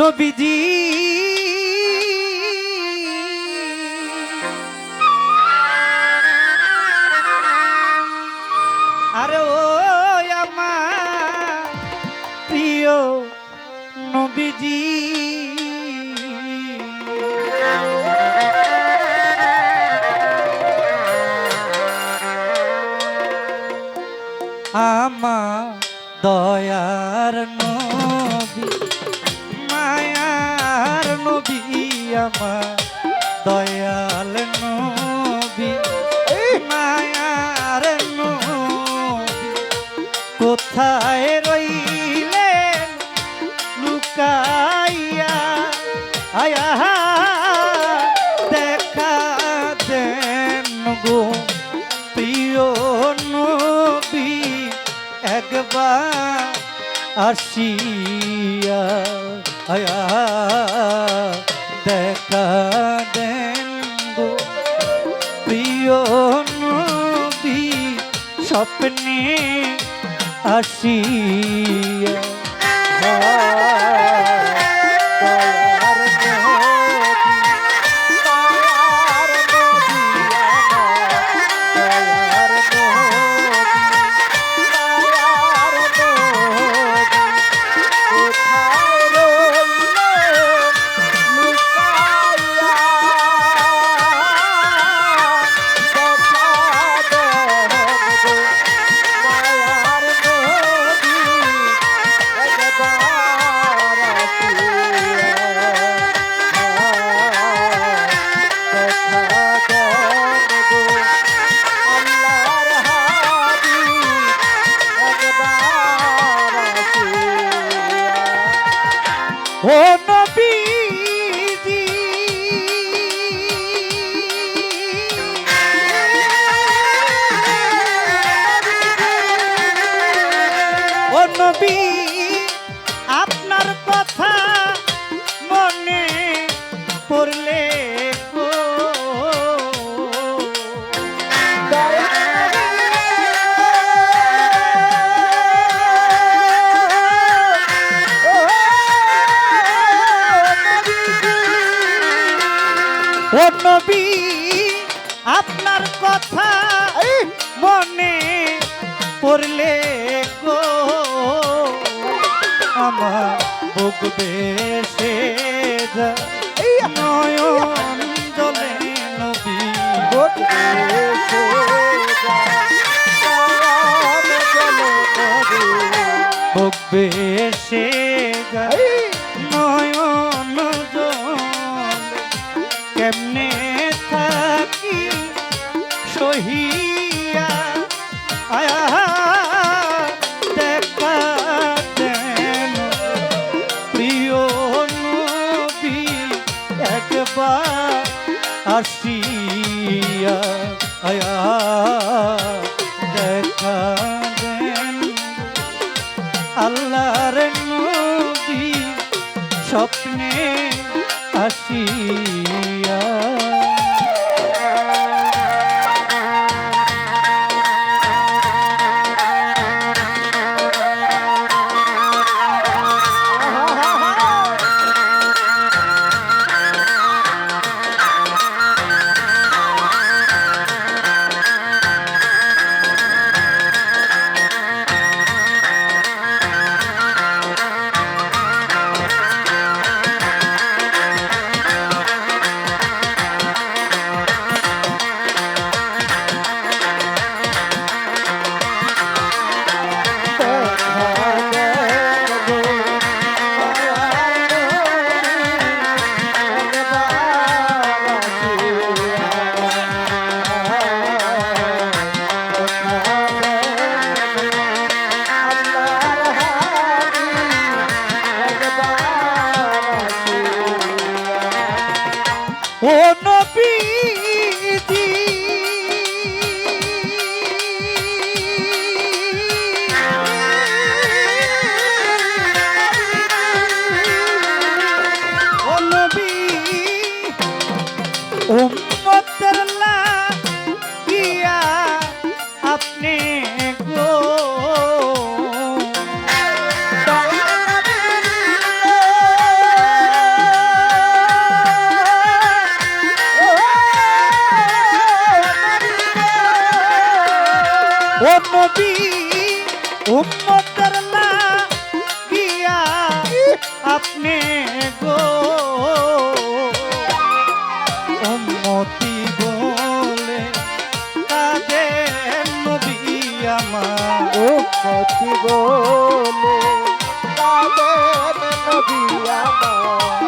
নবীজি। আরে ও আমার প্রিয় নবীজি। আমার দয়ার নবী আমার দয়াল নবী মায়ার নবী। কোথায় রইলেন লুকাইয়া? আয়া দেখা দেন গো। প্রিয় নবী, একবার আসিয়া প্রিয় নবী স্বপ্নে আসিয়া পড়লে গো আমার বুক বেশে নয়ন জলে নবী বুক বেশে বুক বেশে দেখা দেন আল্লাহর নবী স্বপ্নে আসিয়া ও নবীজি। ও নবী উম্মতের লাগিয়া আপনি উম্মতি বলে তাদের নবী আমার। উম্মতি বলে তাদের নবী আমার।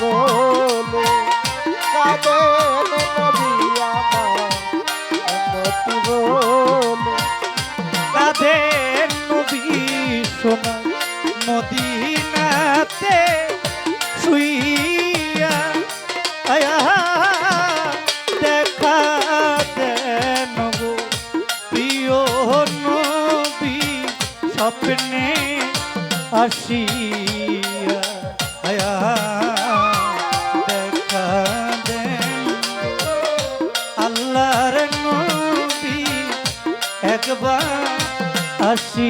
বলে তাদের নবী আমার। বলে তাদের আসি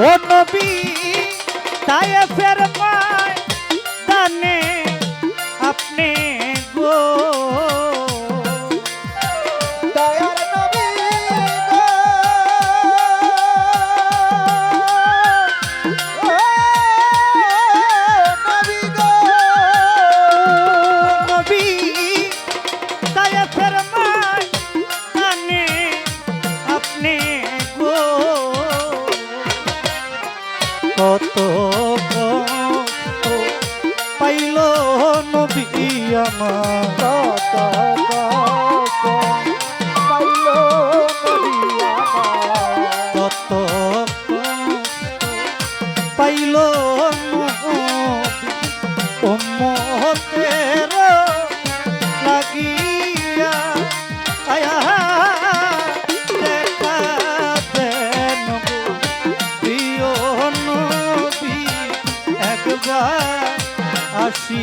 ও নবী তাই ফের যায় আসি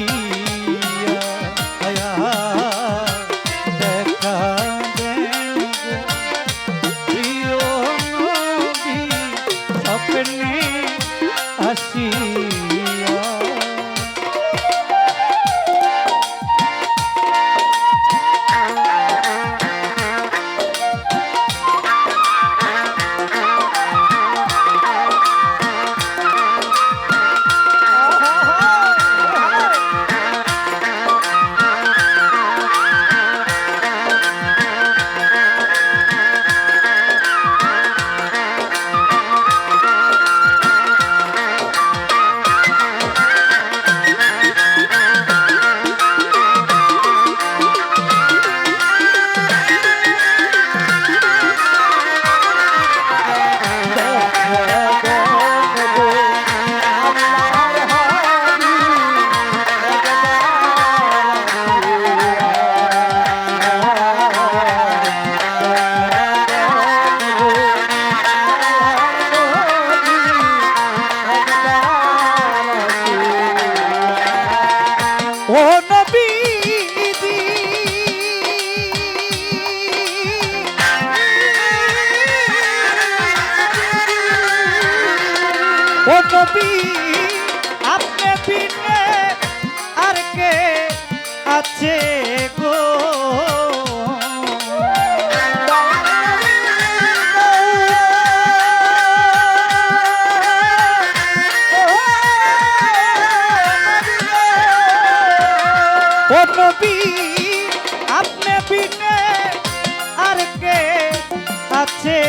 যাচ্ছে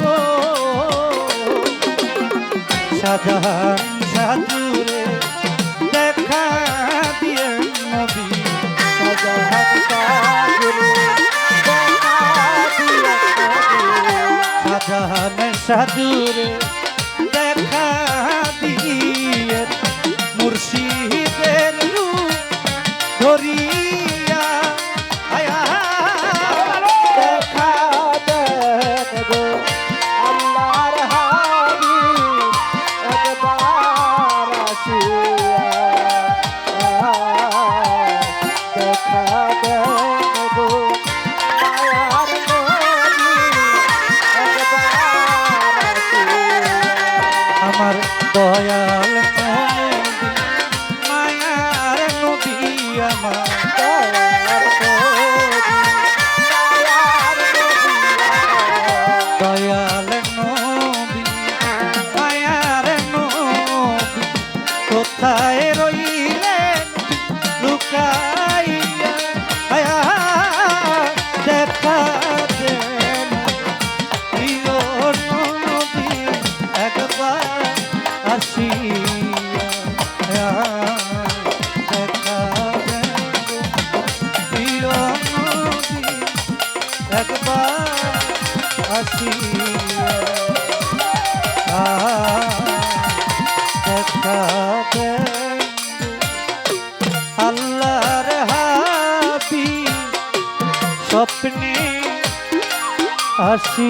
গো। সাজা সাজুরে দেখা দিয়ে নবী সাজা সাজুরে দেখা দিয়ে সাজা সাজুরে আসি